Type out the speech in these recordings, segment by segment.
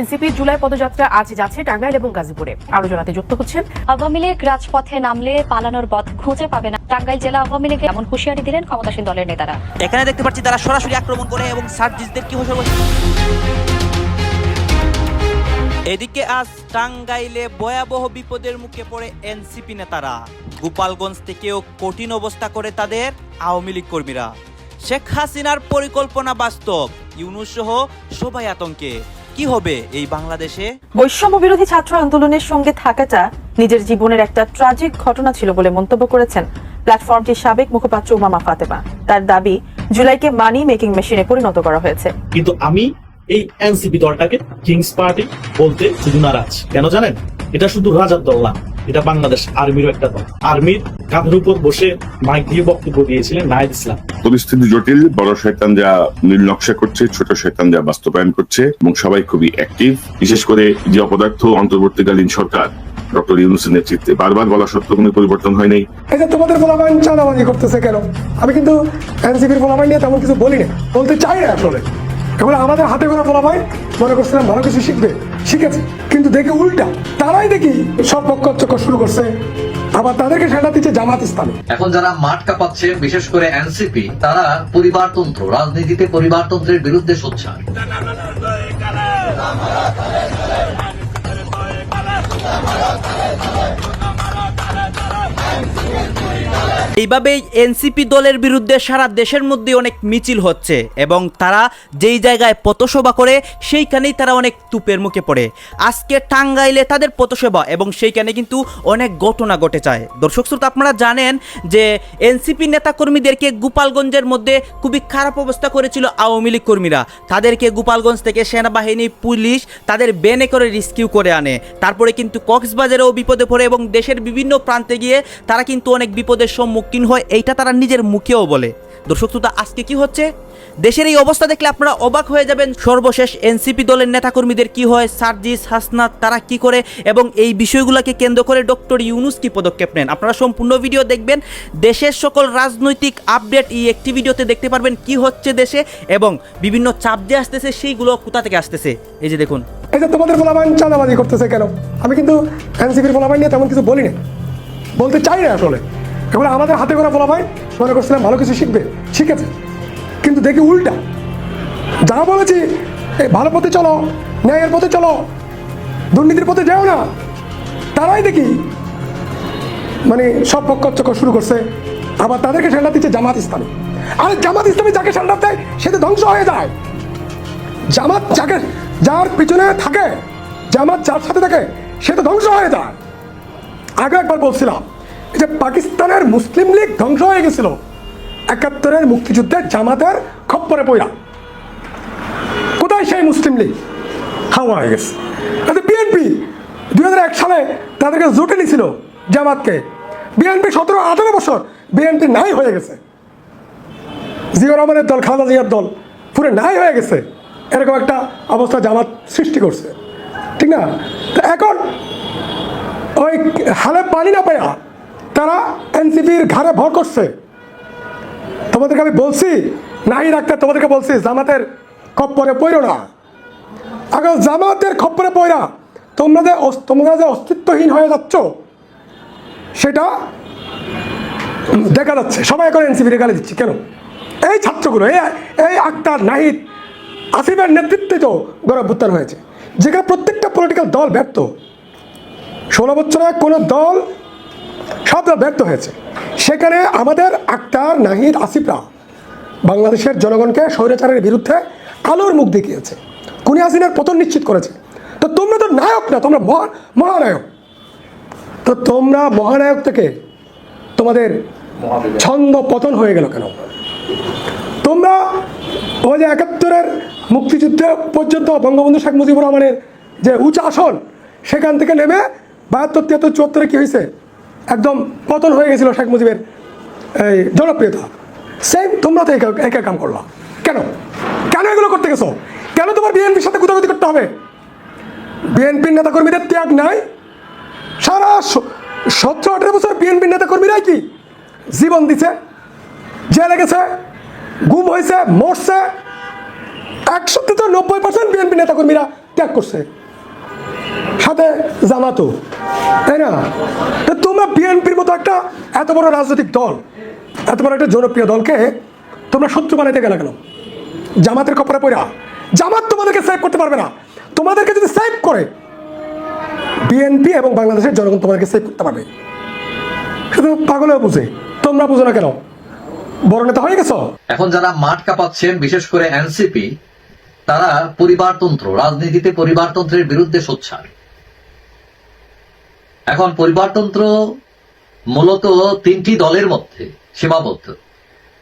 এনসিপির জুলাই পদযাত্রা আজ যাচ্ছে টাঙ্গাইল এবং গাজীপুরে। আলোচনাতে যুক্ত হচ্ছেন আওয়ামী লীগ রাজপথে নামলে পালানোর পথ খুঁজে পাবে না। টাঙ্গাইল জেলা আওয়ামী লীগে এমন হুঁশিয়ারি দিলেন ক্ষমতাসীন দলের নেতারা। এখানে দেখতে পাচ্ছি তারা সরাসরি আক্রমণ করে এবং সার্জিসদের কি হচ্ছে এদিকে আজ টাঙ্গাইলে ভয়াবহ বিপদের মুখে পড়ে এনসিপি নেতারা। গোপালগঞ্জ থেকেও কঠিন অবস্থা করে তাদের আওয়ামী লীগ কর্মীরা। শেখ হাসিনার পরিকল্পনা বাস্তব। ইউনুস সহ সবাই আতঙ্কে। কি হবে এই বাংলাদেশে? বৈষম্য বিরোধী ছাত্র আন্দোলনের সঙ্গে থাকাটা নিজের জীবনের একটা ট্রাজিক ঘটনা ছিল বলে মন্তব্য করেছেন প্ল্যাটফর্মটির সাবেক মুখপাত্র উমামা ফাতেমা। তার দাবি জুলাইকে মানি মেকিং মেশিনে পরিণত করা হয়েছে। কিন্তু আমি এই এনসিপি দলটাকে কিংস পার্টি বলতে শুধু নারাজ। কেন জানেন? এটা শুধু রাজার দল না এটা বাংলাদেশ আর্মিরও একটা দল। আর্মির কাঁধের উপর বসে মাইক দিয়ে বক্তব্য দিয়েছিলেন নাহিদ ইসলাম। পরিস্থিতি জটিল বড় শয়তান যা নীল নকশা করছে ছোট শয়তান যা বাস্তবায়ন করছে এবং সবাই খুবই অ্যাক্টিভ বিশেষ করে যে অপদার্থ অন্তর্বর্তীকালীন সরকার ডক্টর ইউনুসের নেতৃত্বে। বারবার বলা সত্ত্বেও কোনো পরিবর্তন হয়নি এই যে তোমাদের ফলাফল চাঁদাবাজি করতেছে কেন? আমি কিন্তু এনসিপির ফলাফল নিয়ে তেমন কিছু বলি না বলতে চাই না আসলে। এগুলো আমাদের হাতে করা ফলাফল মনে করছিলাম ভালো কিছু শিখবে। শিখেছে কিন্তু দেখে উল্টা। তারাই দেখি সর্বক্ষ চক্কর শুরু করছে। আবার তাদেরকে সেটা দিচ্ছে জামাত ইসলাম। এখন যারা মাঠ কাঁপাচ্ছে, বিশেষ করে এনসিপি, তারা পরিবারতন্ত্র, রাজনীতিতে পরিবারতন্ত্রের বিরুদ্ধে সোচ্চার। এইভাবেই এনসিপি দলের বিরুদ্ধে সারা দেশের মধ্যে অনেক মিছিল হচ্ছে এবং তারা যেই জায়গায় পথসভা করে সেইখানেই তারা অনেক তুপের মুখে পড়ে। আজকে টাঙ্গাইলে তাদের পথসভা এবং সেইখানে কিন্তু অনেক ঘটনা ঘটে যায়। দর্শক শ্রোতা, আপনারা জানেন যে এনসিপি নেতাকর্মীদেরকে গোপালগঞ্জের মধ্যে খুবই খারাপ অবস্থা করেছিল আওয়ামী লীগ কর্মীরা। তাদেরকে গোপালগঞ্জ থেকে সেনাবাহিনী, পুলিশ তাদের বেনে করে রেস্কিউ করে আনে। তারপরে কিন্তু কক্সবাজারেও বিপদে পড়ে এবং দেশের বিভিন্ন প্রান্তে গিয়ে তারা কিন্তু অনেক বিপদের সম্মুখীন হয়, এইটা তারা নিজের মুখেও বলে। দর্শক শ্রোতা, আজকে কি হচ্ছে? দেশের এই অবস্থা দেখলে আপনারা অবাক হয়ে যাবেন, সর্বশেষ এনসিপি দলের নেতাকর্মীদের কি হয়, সার্জিস, হাসনাত, তারা কি করে এবং এই বিষয়গুলোকে কেন্দ্র করে ডক্টর ইউনুস কি পদক্ষেপ নেন? আপনারা সম্পূর্ণ ভিডিও দেখবেন, দেশের সকল রাজনৈতিক আপডেট এই একটি ভিডিওতে দেখতে পারবেন কি হচ্ছে দেশে এবং বিভিন্ন চাপ যে আসতেছে সেইগুলো কোথা থেকে আসতেছে। এই যে দেখুন। এই যে তোমাদের চাঁদাবাজি করতেছে কেন? আমি কিন্তু এনসিপির নিয়ে তেমন কিছু বলতে চাই না আসলে। এগুলো আমাদের হাতে করে ফলাফল মনে করছিলাম ভালো কিছু শিখবে, শিখেছে। কিন্তু দেখি উল্টা। যা বলেছি, এই ভালো পথে চলো, ন্যায়ের পথে চলো, দুর্নীতির পথে যাও না। তারাই দেখি মানে সব পক্ষ চক্কর শুরু করছে। আবার তাদেরকে সেন্ডার দিচ্ছে জামাত ইসলামী। আর জামাত ইসলামী যাকে সেন্ডার দেয়, সে তো ধ্বংস হয়ে যায়। জামাত যাকে, যার পিছনে থাকে, জামাত যার সাথে থাকে, সে তো ধ্বংস হয়ে যায়। আগে একবার বলছিলাম যে পাকিস্তানের মুসলিম লীগ ধ্বংস হয়ে গেছিল। একাত্তরের মুক্তিযুদ্ধে জামাতের খপ্পরে পয়রা কোথায় সেই মুসলিম লীগ? হাওয়া হয়ে গেছে। বিএনপি দুই হাজার এক সালে তাদেরকে জোটে নিয়েছিল জামাতকে। বিএনপি সতেরো, আঠারো বছর বিএনপি নাই হয়ে গেছে। জিয়া রহমানের দল, খালেদা জিয়ার দল পুরো নাই হয়ে গেছে। এরকম একটা অবস্থা জামাত সৃষ্টি করছে। ঠিক না? এখন ওই হালে পানি না পায়া তারা এনসিপির ঘাড়ে ভর করছে। তোমাদেরকে আমি বলছি, নাই রাখতে তোমাদেরকে বলছি, জামাতের খপ্পরে পড়ো না। আগে জামাতের খপ্পরে পড়া, তোমরা যে তোমরা যে অস্তিত্বহীন হয়ে যাচ্ছ, সেটা দেখা যাচ্ছে। সবাই এখন এনসিপির গালি দিচ্ছে, কেন? এই ছাত্রগুলো, এই এই আক্তার, নাহিদ, আসিফের নেতৃত্বে তো গণভ্যুত্থান হয়েছে। যেখানে প্রত্যেকটা পলিটিক্যাল দল ব্যর্থ। ষোলো বছরে কোনো দল সব ব্যর্থ হয়েছে। সেখানে আমাদের আক্তার নাহিদ আসিফরা বাংলাদেশের জনগণকে স্বৈরাচারের বিরুদ্ধে আলোর মুখ দেখিয়েছে। কুনি হাসিনার পতন নিশ্চিত করেছে। তো তোমরা তো নায়ক না তোমরা মহা মহানায়ক। তো তোমরা মহানায়ক থেকে তোমাদের ছন্দ পতন হয়ে গেল কেন? তোমরা ওই যে একাত্তরের মুক্তিযুদ্ধে পর্যন্ত বঙ্গবন্ধু শেখ মুজিবুর রহমানের যে উঁচু আসন সেখান থেকে নেমে বাহাত্তর তিয়াত্তর চুয়াত্তরে কী হয়েছে? একদম পতন হয়ে গেছিল শেখ মুজিবের এই জনপ্রিয়তা। সেম তোমরা তো এক- কাম করল। কেন? কেন এগুলো করতে গেছো? কেন তোমার বিএনপির সাথে কুতাকুতি করতে হবে? বিএনপির নেতাকর্মীদের ত্যাগ নাই? সারা সতেরো, আঠেরো বছর বিএনপির নেতাকর্মীরাই কি জীবন দিছে? জেলে গেছে, গুম হয়েছে, মরছে? একশো থেকে নব্বই পার্সেন্ট বিএনপি নেতাকর্মীরা ত্যাগ করছে। সাথে জামাতো তাই না? তোমরা বিএনপির মতো একটা এত বড় রাজনৈতিক দল, এত বড় একটা জনপ্রিয় দলকে তোমরা শত্রু বানাইতে গেলে কেন? জামাতের কপড়ে পড়া জামাত তোমাদেরকে সেভ করতে পারবে না। তোমাদেরকে যদি সেভ করে, বিএনপি এবং বাংলাদেশের জনগণ তোমাদেরকে সেভ করতে পারবে। শুধু পাগলেও বুঝে। তোমরা বুঝো না কেন? বড় নেতা হয়ে গেছো? এখন যারা মাঠ কাঁপাচ্ছেন, বিশেষ করে এনসিপি, তারা পরিবারতন্ত্র, রাজনীতিতে পরিবারতন্ত্রের বিরুদ্ধে সোচ্চার। এখন পরিবারতন্ত্র মূলত তিনটি দলের মধ্যে সীমাবদ্ধ।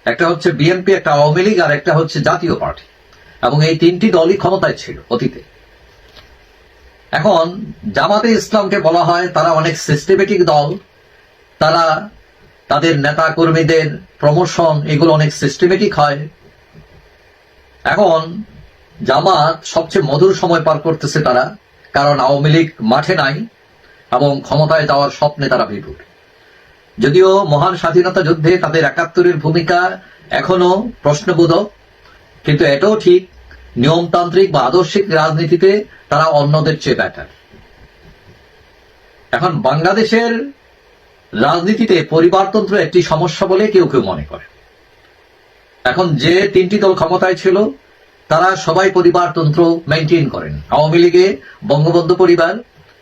একটা হচ্ছে বিএনপি, একটা আওয়ামী লীগ, আর একটা হচ্ছে জাতীয় পার্টি। এবং এই তিনটি দলই ক্ষমতায় ছিল অতীতে। এখন জামাতে ইসলামকে বলা হয় তারা অনেক সিস্টেমেটিক দল। তারা তাদের নেতা কর্মীদের প্রমোশন, এগুলো অনেক সিস্টেমেটিক হয়। এখন জামাত সবচেয়ে মধুর সময় পার করতেছে তারা। কারণ আওয়ামী লীগ মাঠে নাই। এবং ক্ষমতায় যাওয়ার স্বপ্নে তারা বিপুল। যদিও মহান স্বাধীনতা যুদ্ধে তাদের একাত্তরের ভূমিকা এখনও প্রশ্নবোধক, কিন্তু এটাও ঠিক নিয়মতান্ত্রিক বা আদর্শিক রাজনীতিতে তারা অন্যদের চেয়ে বেটার এখন বাংলাদেশের রাজনীতিতে পরিবারতন্ত্র একটি সমস্যা বলে কেউ কেউ মনে করে। এখন যে তিনটি দল ক্ষমতায় ছিল, তারা সবাই পরিবারতন্ত্র মেনটেন করেন। আওয়ামী লীগে বঙ্গবন্ধু পরিবার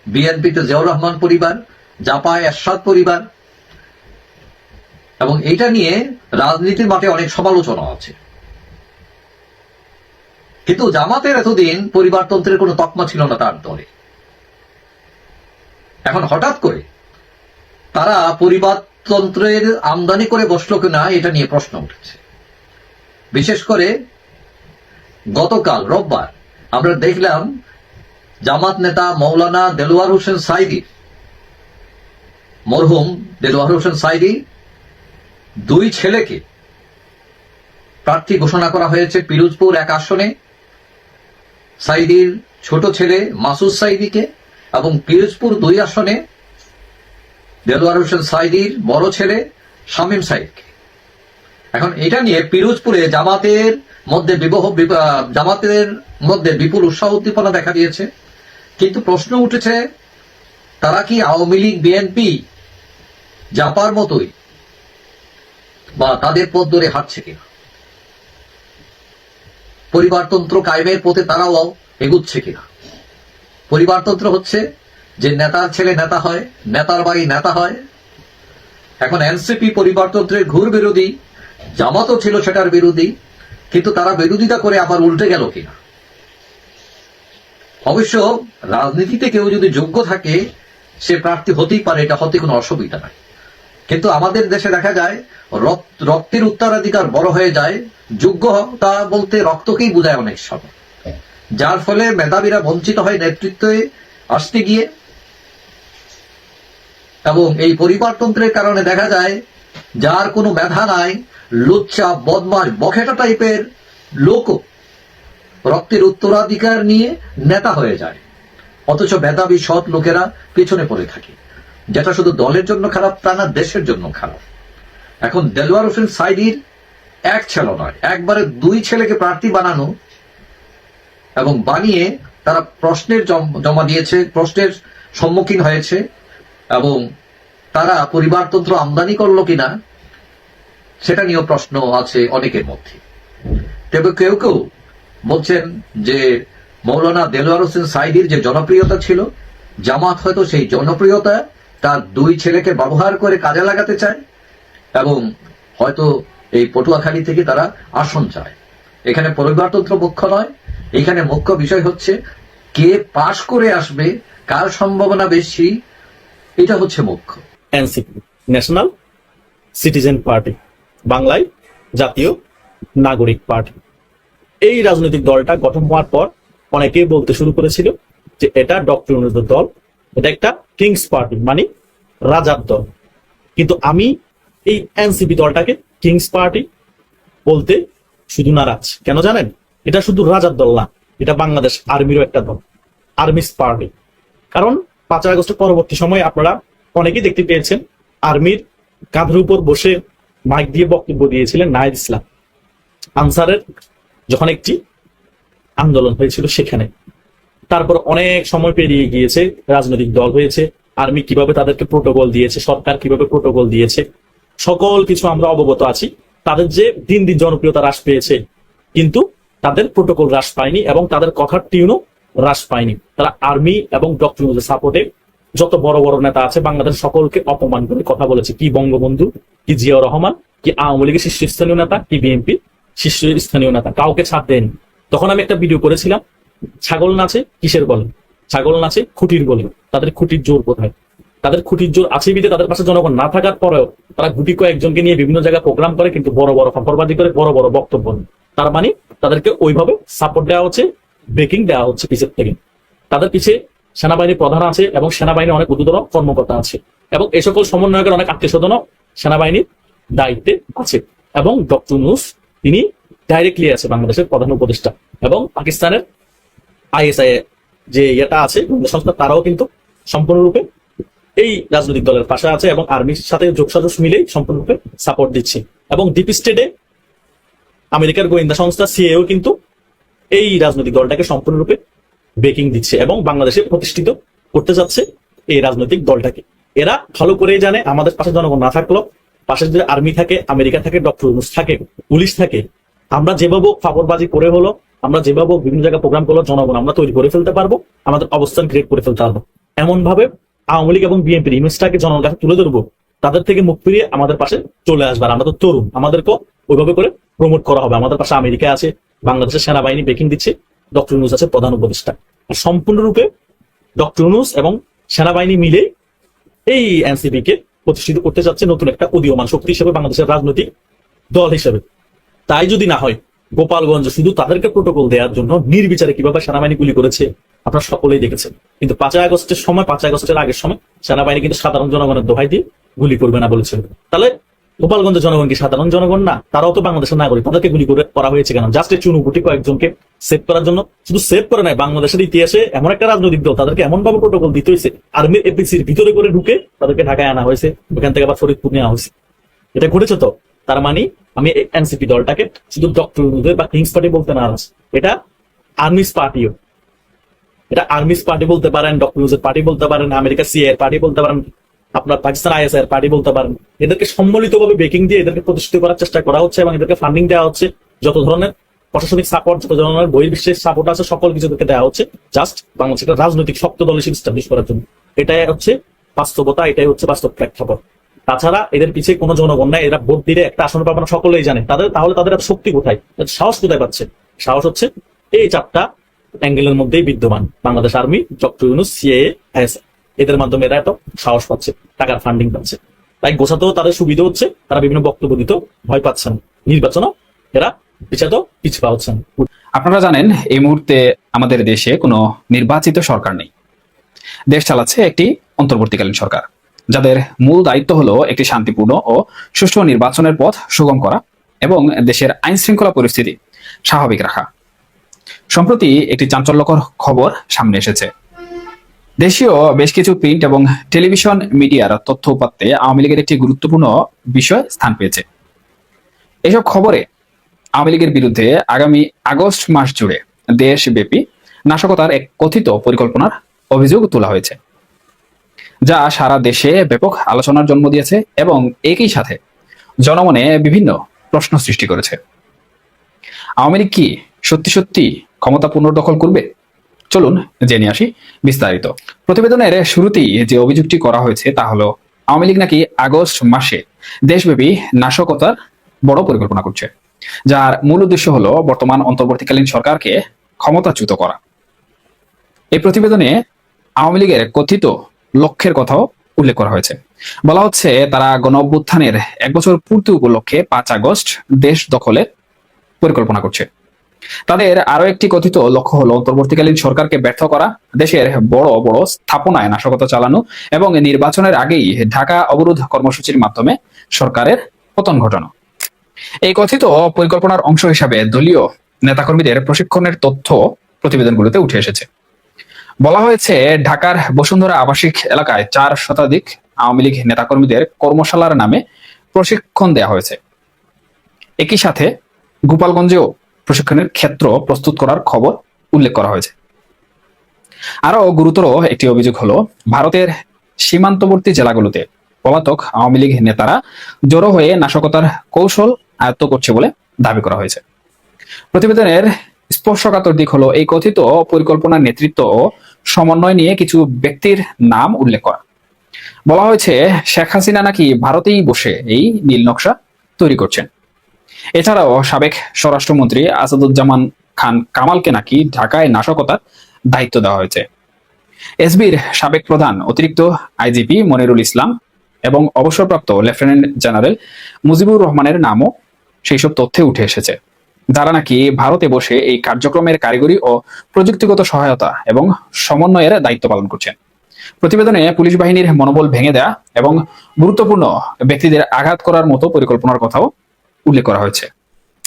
বিএনপিতে জিয়াউর রহমান পরিবার, জাপায় এরশাদ পরিবার, এবং এটা নিয়ে রাজনীতির মাঠে অনেক সমালোচনা আছে। কিন্তু জামাতের এতদিন পরিবারতন্ত্রের কোনো তকমা ছিল না তার দলে। এখন হঠাৎ করে তারা পরিবারতন্ত্রের আমদানি করে বসল কিনা এটা নিয়ে প্রশ্ন উঠেছে। বিশেষ করে গতকাল, রোববার, আমরা দেখলাম জামাত নেতা মৌলানা দেলোয়ার হোসেন সাইদি। মরহুম দেলোয়ার হোসেন সাইদি, দুই ছেলেকে প্রার্থী ঘোষণা করা হয়েছে পিরোজপুর এক আসনে। সাইদির ছোট ছেলে মাসুদ সাইদিকে এবং পিরোজপুর দুই আসনে দেলোয়ার হোসেন সাইদির বড় ছেলে শামীম সাইদকে। এখন এটা নিয়ে পিরোজপুরে জামাতের মধ্যে বিবাহ জামাতের মধ্যে বিপুল উৎসাহ উদ্দীপনা দেখা দিয়েছে। কিন্তু প্রশ্ন উঠেছে, তারা কি আওয়ামী লীগ, বিএনপি, জাপার মতোই বা তাদের পথ ধরে হাঁটছে কিনা? পরিবারতন্ত্র কায়েমের পথে তারাও এগুচ্ছে কিনা? পরিবারতন্ত্র হচ্ছে যে নেতার ছেলে নেতা হয়, নেতার বাড়ি নেতা হয়। এখন এনসিপি পরিবারতন্ত্রের ঘুর বিরোধী, জামাতও ছিল সেটার বিরোধী, কিন্তু তারা বিরোধিতা করে আবার উল্টে গেল কিনা? অবশ্য রাজনীতিতে কেউ যদি যোগ্য থাকে, সে প্রার্থী হতেই পারে, এটা হতে কোনো অসুবিধা নাই। কিন্তু আমাদের দেশে দেখা যায়, রক্ত- রক্তের উত্তরাধিকার বড় হয়ে যায় যোগ্যতা বলতে রক্তকেই বোঝায় অনেক সময়। যার ফলে মেধাবীরা বঞ্চিত হয় নেতৃত্বে আসতে গিয়ে এবং এই পরিবারতন্ত্রের কারণে দেখা যায়, যার কোনো মেধা নাই, লুচ্চা বদমাস বখেটা টাইপের লোকও রক্তের উত্তরাধিকার নিয়ে নেতা হয়ে যায়। অথচ মেধাবী সৎ লোকেরা পেছনে পড়ে থাকে। যেটা শুধু দলের জন্য খারাপ, তা না দেশের জন্য খারাপ। এখন দেলোয়ার হোসেন সাইদির এক ছেলে নয়, একবারে দুই ছেলেকে প্রার্থী বানানো এবং বানিয়ে তারা প্রশ্নের জমা দিয়েছে, প্রশ্নের সম্মুখীন হয়েছে এবং তারা পরিবারতন্ত্র আমদানি করল কিনা, সেটা নিয়েও প্রশ্ন আছে অনেকের মধ্যে। তবে কেউ কেউ বলছেন যে মৌলানা দেলোয়ার হোসেন সাইদির যে জনপ্রিয়তা ছিল, জামাত হয়তো সেই জনপ্রিয়তা তার দুই ছেলেকে ব্যবহার করে কাজে লাগাতে চায় এবং হয়তো এই পটুয়াখালী থেকে তারা আসন চায়। এখানে পরিবারতন্ত্র মুখ্য নয়, এখানে মুখ্য বিষয় হচ্ছে কে পাশ করে আসবে, কার সম্ভাবনা বেশি, এটা হচ্ছে মুখ্য। এনসিপি, ন্যাশনাল সিটিজেন পার্টি, বাংলায় জাতীয় নাগরিক পার্টি। এই রাজনৈতিক দলটা গঠন হওয়ার পর অনেকেই বলতে শুরু করেছিল যে এটা ডক্টর ইউনূসের দল, এটা একটা কিংস পার্টি মানে রাজার দল। কিন্তু আমি এই এনসিপি দলটাকে কিংস পার্টি বলতে শুধু নারাজ। কেন জানেন? এটা শুধু রাজার দল না, এটা বাংলাদেশ আর্মিরও একটা দল, আর্মিস পার্টি। কারণ পাঁচ আগস্টের পরবর্তী সময়ে আপনারা অনেকেই দেখতে পেয়েছেন, আর্মির কাঁধের উপর বসে মাইক দিয়ে বক্তব্য দিয়েছিলেন নায়েদ ইসলাম। আনসারের যখন একটি আন্দোলন হয়েছিল সেখানে। তারপর অনেক সময় পেরিয়ে গিয়েছে, রাজনৈতিক দল হয়েছে, আর্মি কীভাবে তাদেরকে প্রোটোকল দিয়েছে, সরকার কীভাবে প্রোটোকল দিয়েছে, সকল কিছু আমরা অবগত আছি। তাদের যে দিন দিন জনপ্রিয়তা হ্রাস পেয়েছে, কিন্তু তাদের প্রোটোকল হ্রাস পায়নি এবং তাদের কথার টিউনও হ্রাস পায়নি। তারা আর্মি এবং ডক্টর সাপোর্টে যত বড় বড় নেতা আছে, বাংলাদেশ সকলকে অপমান করে কথা বলেছে। কি বঙ্গবন্ধু, কি জিয়াউর রহমান, কি আওয়ামী লীগের শীর্ষস্থানীয় নেতা, কি বিএনপি শীর্ষস্থানীয় নেতা, কাউকে ছাড় দেন তখন আমি একটা ভিডিও করেছিলাম, ছাগল নাচে কিসের বলে ছাগল নাচে খুঁটির বলে তাদের খুঁটির জোর কোথায়? তাদের খুঁটির জোর আছে বিধে তাদের পাশে জনগণ না থাকার পরেও তারা গুটি কয়েকজনকে নিয়ে বিভিন্ন জায়গায় প্রোগ্রাম করে, কিন্তু বড় বড় ফাঁপরবাজি করে, বড় বড় বক্তব্য। তার মানে তাদেরকে ওইভাবে সাপোর্ট দেওয়া হচ্ছে বেকিং দেওয়া হচ্ছে পিছের থেকে। তাদের পিছে সেনাবাহিনী প্রধান আছে এবং সেনাবাহিনীর অনেক উদ্যোতন কর্মকর্তা আছে। এবং এই সকল সমন্বয়কের অনেক আত্মীয় স্বজনও সেনাবাহিনীর দায়িত্বে আছে। এবং ডক্টর নুস তিনি ডাইরেক্টলি আছে বাংলাদেশের প্রধান উপদেষ্টা এবং পাকিস্তানের আইএসআই যে ইয়েটা আছে গোয়েন্দা সংস্থা, তারাও কিন্তু সম্পূর্ণরূপে এই রাজনৈতিক দলের পাশে আছে এবং আর্মির সাথে যোগসাজস মিলেই সম্পূর্ণরূপে সাপোর্ট দিচ্ছে। এবং ডিপ স্টেটে আমেরিকার গোয়েন্দা সংস্থা সিএও কিন্তু এই রাজনৈতিক দলটাকে সম্পূর্ণরূপে বেকিং দিচ্ছে এবং বাংলাদেশে প্রতিষ্ঠিত করতে যাচ্ছে এই রাজনৈতিক দলটাকে। এরা ভালো করেই জানে, আমাদের পাশে জনগণ না থাকলেও পাশে যদি আর্মি থাকে, আমেরিকা থাকে, ডক্টর ইউনুস থাকে, পুলিশ থাকে, আমরা যেভাবে ফাপড়বাজি করে হলো, আমরা যেভাবে বিভিন্ন জায়গায় প্রোগ্রাম করল, জনগণ আমরা তৈরি করে ফেলতে পারব, আমাদের অবস্থান ক্রিয়েট করে ফেলতে পারব এমন ভাবে আওয়ামী লীগ এবং বিএনপির ইমেজটাকে জনগণের কাছে তুলে ধরবো, তাদের থেকে মুখ ফিরিয়ে আমাদের পাশে চলে আসবে আমরা তো তরুণ আমাদেরকে ওইভাবে করে প্রমোট করা হবে। আমাদের পাশে আমেরিকা আছে, বাংলাদেশের সেনাবাহিনী বেকিং দিচ্ছে, ডক্টর ইউনুস আছে প্রধান উপদেষ্টা। সম্পূর্ণরূপে ডক্টর ইউনুস এবং সেনাবাহিনী মিলে এই এনসিপি কে প্রতিষ্ঠিত করতে যাচ্ছে নতুন একটা উদীয়মান শক্তি হিসেবে বাংলাদেশের রাজনৈতিক দল হিসেবে। তাই যদি না হয়, গোপালগঞ্জ শুধু তাদেরকে প্রোটোকল দেওয়ার জন্য নির্বিচারে কীভাবে সেনাবাহিনী গুলি করেছে, আপনারা সকলেই দেখেছেন। কিন্তু পাঁচই আগস্টের সময়, পাঁচই আগস্টের আগের সময় সেনাবাহিনী কিন্তু সাধারণ জনগণের দোহাই দিয়ে গুলি করবে না বলেছিল তাহলে গোপালগঞ্জের জনগণ কি সাধারণ জনগণ না, তারাও তো বাংলাদেশের নাগরিক। তাদেরকে গুলি করে করা হয়েছে কেন? জাস্ট চুনু গুটি কয়েকজনকে সেভ করার জন্য। শুধু সেভ করে নাই, বাংলাদেশের ইতিহাসে এমন একটা রাজনৈতিক দল তাদেরকে এমন ভাবে প্রোটোকল দিতে হয়েছে আর্মির এপিসির ভিতরে করে ঢুকে তাদেরকে ঢাকায় আনা হয়েছে, ওখান থেকে আবার ফরিদপুর নেওয়া হয়েছে। এটা ঘটেছে তো? তার মানে আমি এনসিপি দলটাকে শুধু ডক্টর বা কিংস পার্টি বলতে নারাজ। এটা আর্মিস পার্টিও এটা আর্মিস পার্টি বলতে পারেন ডক্টর পার্টি বলতে পারেন আমেরিকা সিএ পার্টি বলতে পারেন আপনার পাকিস্তান আইএসআই পার্টি বলতে পারেন। এদেরকে সম্মিলিতভাবে বেকিং দিয়ে এদেরকে প্রতিষ্ঠিত করার চেষ্টা করা হচ্ছে এবং এদেরকে ফান্ডিং দেওয়া হচ্ছে। যত ধরনের প্রশাসনিক সাপোর্ট যত ধরনের বহির্বিশ্বের সাপোর্ট আছে, সকল কিছু দেওয়া হচ্ছে। জাস্ট বাংলাদেশের একটা রাজনৈতিক শক্ত দল হিসেবে স্টাবলিশ করার জন্য। এটাই হচ্ছে বাস্তবতা, এটাই হচ্ছে বাস্তব প্রেক্ষাপট। তাছাড়া এদের পিছিয়ে কোনো জনগণ নাই, এরা ভোট দিলে একটা আসন পাবে না, সকলেই জানে। তাদের, তাহলে তাদের শক্তি কোথায়? সাহস কোথায় পাচ্ছে? সাহস হচ্ছে এই চারটা অ্যাঙ্গেলের মধ্যেই বিদ্যমান। Bangladesh army, doctor Yunus CA এদের মাধ্যমে এরা এত সাহস পাচ্ছে, টাকার ফান্ডিং পাচ্ছে। তাই গোছাতেও তাদের সুবিধা হচ্ছে, তারা বিভিন্ন বক্তব্য দিতেও ভয় পাচ্ছেন। নির্বাচনও এরা পিছাতেও পিছপা হচ্ছেন আপনারা জানেন, এই মুহূর্তে আমাদের দেশে কোনো নির্বাচিত সরকার নেই। দেশ চালাচ্ছে একটি অন্তর্বর্তীকালীন সরকার, যাদের মূল দায়িত্ব হলো একটি শান্তিপূর্ণ ও সুষ্ঠু নির্বাচনের পথ সুগম করা এবং দেশের আইন শৃঙ্খলা পরিস্থিতি স্বাভাবিক রাখা। সম্প্রতি একটি চাঞ্চল্যকর খবর সামনে এসেছে। দেশীয় বেশ কিছু প্রিন্ট এবং টেলিভিশন মিডিয়ার তথ্য উপাত্তে আওয়ামী লীগের একটি গুরুত্বপূর্ণ বিষয় স্থান পেয়েছে। এসব খবরে আওয়ামী লীগের বিরুদ্ধে আগামী আগস্ট মাস জুড়ে দেশব্যাপী নাশকতার এক কথিত পরিকল্পনার অভিযোগ তোলা হয়েছে, যা সারা দেশে ব্যাপক আলোচনার জন্ম দিয়েছে এবং একই সাথে জনমনে বিভিন্ন প্রশ্ন সৃষ্টি করেছে। আওয়ামী লীগ কি সত্যি সত্যি ক্ষমতা পুনর্দখল করবে? চলুন জেনে আসি বিস্তারিত। প্রতিবেদনের শুরুতেই যে অভিযোগটি করা হয়েছে তা হলো, আওয়ামী লীগ নাকি আগস্ট মাসে দেশব্যাপী নাশকতার বড় পরিকল্পনা করছে, যার মূল উদ্দেশ্য হলো বর্তমান অন্তর্বর্তীকালীন সরকারকে ক্ষমতাচ্যুত করা। এই প্রতিবেদনে আওয়ামী লীগের কথিত লক্ষ্যের কথাও উল্লেখ করা হয়েছে। বলা হচ্ছে, তারা গণ এক বছর পূর্তি উপলক্ষে পাঁচ আগস্ট দেশ দখলের পরিকল্পনা করছে। তাদের আরও একটি কথিত লক্ষ্য হলো, অন্তর্বর্তীকালীন সরকারকে ব্যর্থ করা, দেশের বড় বড় স্থাপনায় নাশকতা চালানো এবং নির্বাচনের আগেই ঢাকা অবরোধ কর্মসূচির মাধ্যমে সরকারের পতন ঘটানো। এই কথিত পরিকল্পনার অংশ হিসাবে দলীয় নেতাকর্মীদের প্রশিক্ষণের তথ্য প্রতিবেদনগুলোতে উঠে এসেছে। বলা হয়েছে, ঢাকার বসুন্ধরা আবাসিক এলাকায় চার শতাধিক আওয়ামী লীগ নেতাকর্মীদের কর্মশালার নামে প্রশিক্ষণ দেওয়া হয়েছে। একই সাথে গোপালগঞ্জেও প্রশিক্ষণের ক্ষেত্র প্রস্তুত করার খবর উল্লেখ করা হয়েছে। আরও গুরুতর একটি অভিযোগ হলো, ভারতের সীমান্তবর্তী জেলাগুলোতে পলাতক আওয়ামী লীগ নেতারা জড়ো হয়ে নাশকতার কৌশল আয়ত্ত করছে বলে দাবি করা হয়েছে। প্রতিবেদনের স্পর্শকাতর দিক হলো, এই কথিত পরিকল্পনা নেতৃত্ব ও সমন্বয় নিয়ে কিছু ব্যক্তির নাম উল্লেখ করা। বলা হয়েছে, শেখ হাসিনা নাকি ভারতেই বসে এই নীল নকশা তৈরি করছেন। এছাড়াও সাবেক স্বরাষ্ট্রমন্ত্রী আসাদুজ্জামান খান কামালকে নাকি ঢাকায় নাশকতার দায়িত্ব দেওয়া হয়েছে। এসবির সাবেক প্রধান অতিরিক্ত আইজিপি মনিরুল ইসলাম এবং অবসরপ্রাপ্ত লেফটেন্যান্ট জেনারেল মুজিবুর রহমানের নামও সেই সব তথ্যে উঠে এসেছে। যারা নাকি ভারতে বসে এই কার্যক্রমের কারিগরি ও প্রযুক্তিগত সহায়তা এবং সমন্বয়ের দায়িত্ব পালন করছেন। প্রতিবেদনে পুলিশ বাহিনীর মনোবল ভেঙে দেয়া এবং গুরুত্বপূর্ণ ব্যক্তিদের আঘাত করার মতো পরিকল্পনার কথাও উল্লেখ করা হয়েছে।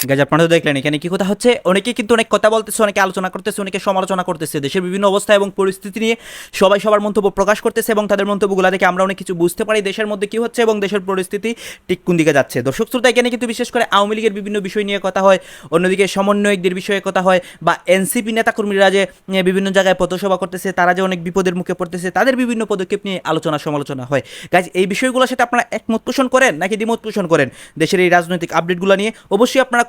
গাছ আপনারা দেখলেন, এখানে কি কথা হচ্ছে? অনেকে কিন্তু অনেক কথা বলতেছে, অনেকে আলোচনা করতেছে, অনেকে সমালোচনা করতেছে। দেশের বিভিন্ন অবস্থা এবং পরিস্থিতি নিয়ে সবাই সবার মন্তব্য প্রকাশ করতেছে এবং তাদের মন্তব্যগুলো দেখে আমরা অনেক কিছু বুঝতে পারি। দেশের মধ্যে কি হচ্ছে এবং দেশের পরিস্থিতি ঠিক কোন দিকে যাচ্ছে? দর্শক শ্রোতা, এখানে কিন্তু বিশেষ করে আওয়ামী লীগের বিভিন্ন বিষয় নিয়ে কথা হয়, অন্যদিকে সমন্বয়কদের বিষয়ে কথা হয় বা এনসিপি নেতাকর্মীরা যে বিভিন্ন জায়গায় পথসভা করতেছে, তারা যে অনেক বিপদের মুখে পড়তেছে, তাদের বিভিন্ন পদক্ষেপ নিয়ে আলোচনা সমালোচনা হয়। গাইজ, এই বিষয়গুলোর সাথে আপনারা একমত পোষণ করেন নাকি দ্বিমত পোষণ করেন? দেশের এই রাজনৈতিক আপডেটগুলো নিয়ে অবশ্যই আপনারা